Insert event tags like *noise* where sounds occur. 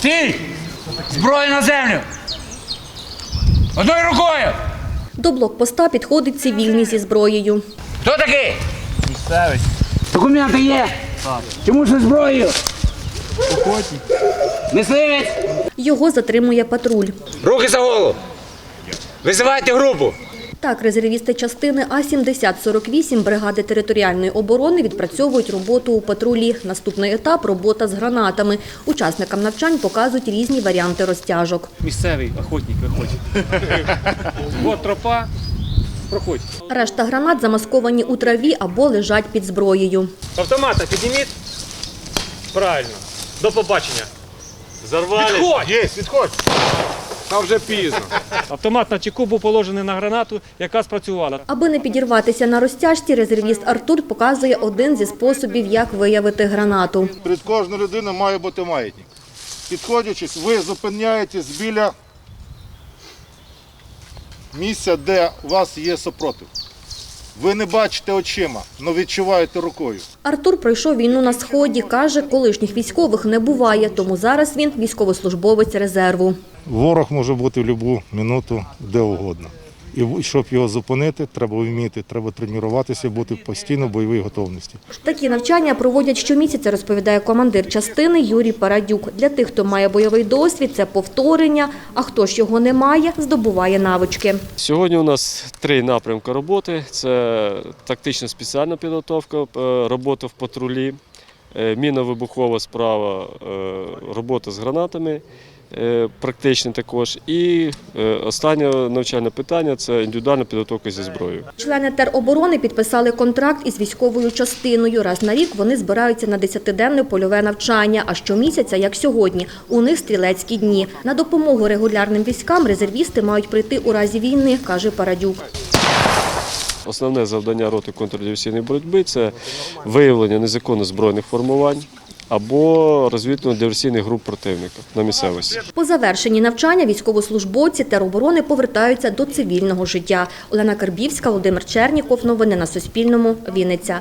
Стій! Зброю на землю! Одною рукою! До блокпоста підходить цивільний зі зброєю. Хто такий? Місцевий. Документи є? Так. Чому ж зброєю? Охотник. Мисливець! Його затримує патруль. Руки за голову! Визивайте групу! Так, резервісти частини А-7048 бригади територіальної оборони відпрацьовують роботу у патрулі. Наступний етап – робота з гранатами. Учасникам навчань показують різні варіанти розтяжок. Місцевий охотник виходить. *laughs* От тропа, проходь. Решта гранат замасковані у траві або лежать під зброєю. Автомата підніміть. Правильно. До побачення. Взорвались. Відходь! Є, відходь. Там вже пізно. Автомат на чеку був положений на гранату, яка спрацювала. Аби не підірватися на розтяжці, резервіст Артур показує один зі способів, як виявити гранату. Перед кожною людиною має бути маятник. Підходячись, ви зупиняєтесь біля місця, де у вас є супротив. Ви не бачите очима, але відчуваєте рукою. Артур пройшов війну на сході. каже, колишніх військових не буває, тому зараз він військовослужбовець резерву. Ворог може бути в будь-яку минуту де угодно. І щоб його зупинити, треба вміти, треба тренуватися, бути постійно в бойовій готовності. Такі навчання проводять щомісяця, розповідає командир частини Юрій Парадюк. Для тих, хто має бойовий досвід, це повторення, а хто ж його не має, здобуває навички. Сьогодні у нас три напрямки роботи: це тактично спеціальна підготовка, е, робота в патрулі, е, мінно-вибухова справа, е, робота з гранатами. Е, Практичні також. І е, останнє навчальне питання це індивідуальна підготовка зі зброєю. Члени тероборони підписали контракт із військовою частиною. Раз на рік вони збираються на 10-денне польове навчання, а щомісяця, як сьогодні, у них стрілецькі дні. На допомогу регулярним військам резервісти мають прийти у разі війни, каже Парадюк. Основне завдання роти контрдиверсійної боротьби це виявлення незаконно збройних формувань або розвідувально-диверсійних груп противника на місцевості. По завершенні навчання військовослужбовці тероборони повертаються до цивільного життя. Олена Карбівська, Володимир Черніков. Новини на Суспільному. Вінниця.